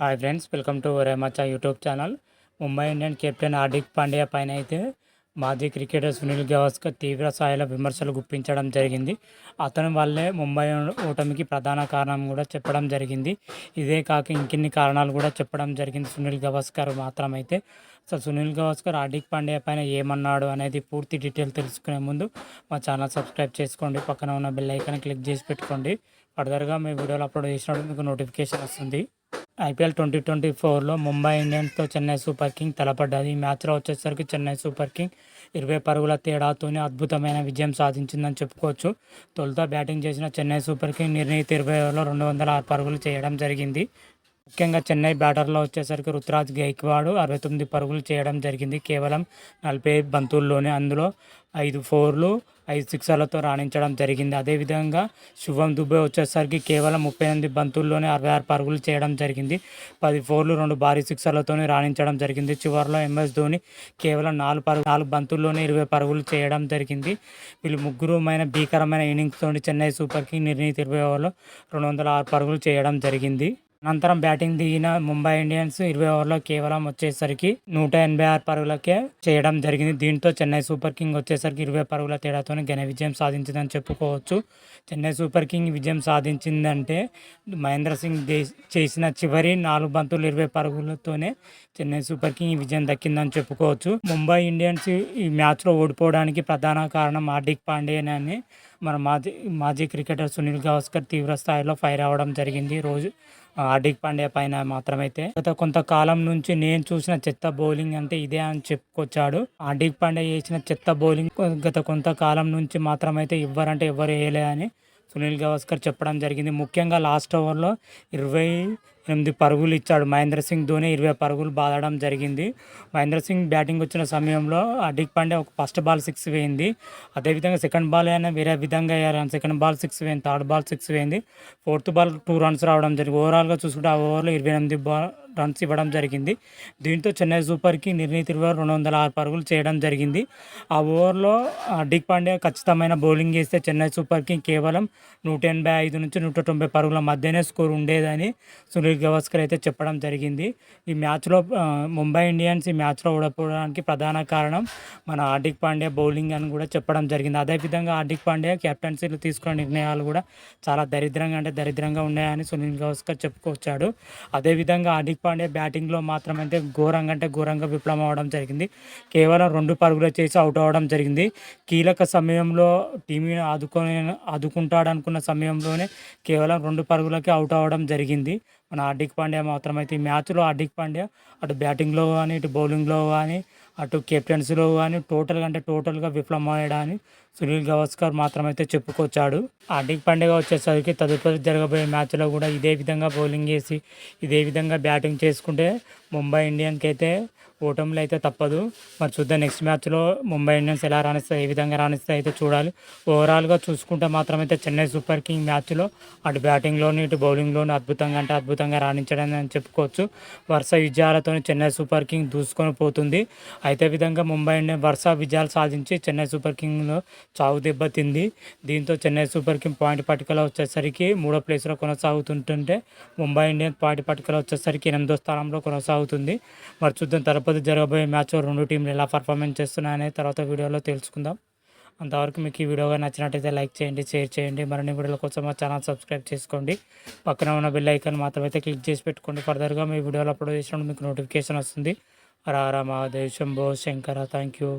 Hi friends welcome to రేమచ్చా YouTube channel Mumbai Indian captain Hardik Pandya పైన అయితే మాజీ cricketer Sunil Gavaskar తీవ్ర స్థాయిలో విమర్శలు గుప్పించడం జరిగింది. అతని వల్లే ముంబై ఓటమికి ప్రధాన కారణం కూడా చెప్పడం జరిగింది. ఇదే కాక ఇంకిన్ని కారణాలు కూడా చెప్పడం జరిగింది సునీల్ గవాస్కర్ మాత్రమైతే. సో సునీల్ గవాస్కర్ హార్దిక్ పాండ్యా పైన ఏమన్నాడు అనేది పూర్తి డీటెయిల్ తెలుసుకునే ముందు మా ఛానల్ సబ్స్క్రైబ్ చేసుకోండి. పక్కన ఉన్న బెల్ ఐకాన్ క్లిక్ చేసి పెట్టుకోండి. ఫర్దర్గా మీ వీడియోలు అప్లోడ్ చేసినప్పుడు మీకు నోటిఫికేషన్ వస్తుంది. ఐపీఎల్ ట్వంటీ ట్వంటీ ఫోర్లో ముంబై ఇండియన్స్తో చెన్నై సూపర్ కింగ్ తలపడ్డది. ఈ మ్యాచ్లో వచ్చేసరికి చెన్నై సూపర్ కింగ్ ఇరవై పరుగుల తేడాతోనే అద్భుతమైన విజయం సాధించిందని చెప్పుకోవచ్చు. తొలుత బ్యాటింగ్ చేసిన చెన్నై సూపర్ కింగ్ నిర్ణీత ఇరవై ఓవర్లో రెండు వందల ఆరు పరుగులు చేయడం జరిగింది. ముఖ్యంగా చెన్నై బ్యాటర్లో వచ్చేసరికి రుతురాజ్ గైక్వాడ్ అరవై తొమ్మిది పరుగులు చేయడం జరిగింది. కేవలం నలభై బంతుల్లోనే అందులో ఐదు ఫోర్లు ఐదు సిక్సర్లతో రాణించడం జరిగింది. అదేవిధంగా శుభం దుబే వచ్చేసరికి కేవలం ముప్పై ఎనిమిది బంతుల్లోనే అరవై ఆరు పరుగులు చేయడం జరిగింది. పది ఫోర్లు రెండు భారీ సిక్సర్లతోనే రాణించడం జరిగింది. చివరిలో ఎంఎస్ ధోని కేవలం నాలుగు పరుగు నాలుగు బంతుల్లోనే ఇరవై పరుగులు చేయడం జరిగింది. వీళ్ళు ముగ్గురుమైన భీకరమైన ఇన్నింగ్స్ తోటి చెన్నై సూపర్ కింగ్ నిర్ణీత ఇరవై ఓవర్లో రెండు వందల ఆరు పరుగులు చేయడం జరిగింది. అనంతరం బ్యాటింగ్ దిగిన ముంబై ఇండియన్స్ ఇరవై ఓవర్లో కేవలం వచ్చేసరికి నూట ఎనభై ఆరు పరుగులకే చేయడం జరిగింది. దీంతో చెన్నై సూపర్ కింగ్ వచ్చేసరికి ఇరవై పరుగుల తేడాతో ఘన విజయం సాధించిందని చెప్పుకోవచ్చు. చెన్నై సూపర్ కింగ్ విజయం సాధించిందంటే మహేంద్ర సింగ్ చేసిన చివరి నాలుగు బంతులు ఇరవై పరుగులతోనే చెన్నై సూపర్ కింగ్ విజయం దక్కిందని చెప్పుకోవచ్చు. ముంబై ఇండియన్స్ ఈ మ్యాచ్లో ఓడిపోవడానికి ప్రధాన కారణం హార్దిక్ పాండ్యన్ అని మన మాజీ మాజీ క్రికెటర్ సునీల్ గవాస్కర్ తీవ్ర స్థాయిలో ఫైర్ అవ్వడం జరిగింది. రోజు హార్దిక్ పాండ్యా పైన మాత్రమైతే. గత కొంతకాలం నుంచి నేను చూసిన చెత్త బౌలింగ్ అంటే ఇదే అని చెప్పుకొచ్చాడు. హార్దిక్ పాండ్యా చేసిన చెత్త బౌలింగ్ గత కొంతకాలం నుంచి మాత్రమైతే ఇవ్వరంటే ఎవరు వేయలే అని సునీల్ గవాస్కర్ చెప్పడం జరిగింది. ముఖ్యంగా లాస్ట్ ఓవర్లో ఇరవై ఎనిమిది పరుగులు ఇచ్చాడు మహేంద్ర సింగ్ ధోని. ఇరవై పరుగులు బాదడం జరిగింది. మహేంద్ర సింగ్ బ్యాటింగ్ వచ్చిన సమయంలో అడిక్ పాండే ఒక ఫస్ట్ బాల్ సిక్స్ వేయింది. అదేవిధంగా సెకండ్ బాల్ అయినా వేరే విధంగా అయ్యారు సెకండ్ బాల్ సిక్స్ వేయింది థర్డ్ బాల్ సిక్స్ వేయింది. ఫోర్త్ బాల్ టూ రన్స్ రావడం జరిగింది. ఓవరాల్గా చూసుకుంటే ఆ ఓవర్లో ఇరవై ఎనిమిది బాల్ రన్స్ ఇవ్వడం జరిగింది. దీంతో చెన్నై సూపర్కి నిర్ణీత ఇరవై రెండు వందల ఆరు పరుగులు చేయడం జరిగింది. ఆ ఓవర్లో హార్దిక్ పాండ్యా ఖచ్చితమైన బౌలింగ్ చేస్తే చెన్నై సూపర్కి కేవలం నూట ఎనభై ఐదు నుంచి నూట తొంభై పరుగుల మధ్యనే స్కోర్ ఉండేదని సునీల్ గవాస్కర్ అయితే చెప్పడం జరిగింది. ఈ మ్యాచ్లో ముంబై ఇండియన్స్ ఈ మ్యాచ్లో ఓడిపోవడానికి ప్రధాన కారణం మన హార్దిక్ పాండ్యా బౌలింగ్ అని కూడా చెప్పడం జరిగింది. అదేవిధంగా హార్దిక్ పాండ్యా కెప్టెన్సీలు తీసుకున్న నిర్ణయాలు కూడా చాలా దరిద్రంగా అంటే దరిద్రంగా ఉన్నాయని సునీల్ గవాస్కర్ చెప్పుకొచ్చాడు. అదేవిధంగా హార్దిక్ పాండే బ్యాటింగ్లో మాత్రం అయితే ఘోరంగా అంటే ఘోరంగా విఫలం అవడం జరిగింది. కేవలం రెండు పరుగులు చేసి అవుట్ అవ్వడం జరిగింది. కీలక సమయంలో టీంని ఆదుకొని ఆదుకుంటాడనుకున్న సమయంలోనే కేవలం రెండు పరుగులకి అవుట్ అవ్వడం జరిగింది. మన హార్దిక్ పాండ్యా మాత్రమైతే ఈ మ్యాచ్లో హార్దిక్ పాండ్యా అటు బ్యాటింగ్లో కానీ ఇటు బౌలింగ్లో కానీ అటు కెప్టెన్సీలో కానీ టోటల్గా అంటే టోటల్గా విఫలమయ్యాడని సునీల్ గవాస్కర్ మాత్రమైతే చెప్పుకొచ్చాడు. హార్దిక్ పాండ్యా వచ్చేసరికి తదుపరి జరగబోయే మ్యాచ్లో కూడా ఇదే విధంగా బౌలింగ్ చేసి ఇదే విధంగా బ్యాటింగ్ చేసుకుంటే ముంబై ఇండియన్కి అయితే ఓటములు అయితే తప్పదు. మరి చూద్దాం నెక్స్ట్ మ్యాచ్లో ముంబై ఇండియన్స్ ఎలా రాణిస్తాయి ఏ విధంగా రాణిస్తాయి అయితే చూడాలి. ఓవరాల్గా చూసుకుంటే మాత్రం అయితే చెన్నై సూపర్ కింగ్ మ్యాచ్లో అటు బ్యాటింగ్లోని ఇటు బౌలింగ్లోని అద్భుతంగా అంటే అద్భుతంగా రాణించడం అని చెప్పుకోవచ్చు. వరుస విజయాలతో చెన్నై సూపర్ కింగ్ దూసుకొని పోతుంది. అయితే విధంగా ముంబై ఇండియన్ వరుస విజయాలు సాధించి చెన్నై సూపర్ కింగ్లో చావు దెబ్బతింది దీంతో చెన్నై సూపర్ కింగ్ పాయింట్ పట్టికలో వచ్చేసరికి మూడో ప్లేస్లో కొనసాగుతుంటుంటే ముంబై ఇండియన్స్ పాయింట్ పట్టికలో వచ్చేసరికి ఎనిమిదో స్థానంలో కొనసాగుతుంది మరి చూద్దాం తర్వాత జరగబోయే మ్యాచ్లో రెండు టీంలు ఎలా పర్ఫార్మెన్స్ చేస్తున్నాయని తర్వాత వీడియోలో తెలుసుకుందాం. అంతవరకు మీకు ఈ వీడియోగా నచ్చినట్టయితే లైక్ చేయండి షేర్ చేయండి. మరిన్ని వీడియోల కోసం మా ఛానల్ సబ్స్క్రైబ్ చేసుకోండి. పక్కన ఉన్న బెల్ ఐకాన్ మాత్రమైతే క్లిక్ చేసి పెట్టుకోండి. ఫర్దర్గా మీ వీడియోలు అప్లోడ్ చేసినప్పుడు మీకు నోటిఫికేషన్ వస్తుంది. రారా హర మహాదేవ్ శంభో శంకర. Thank you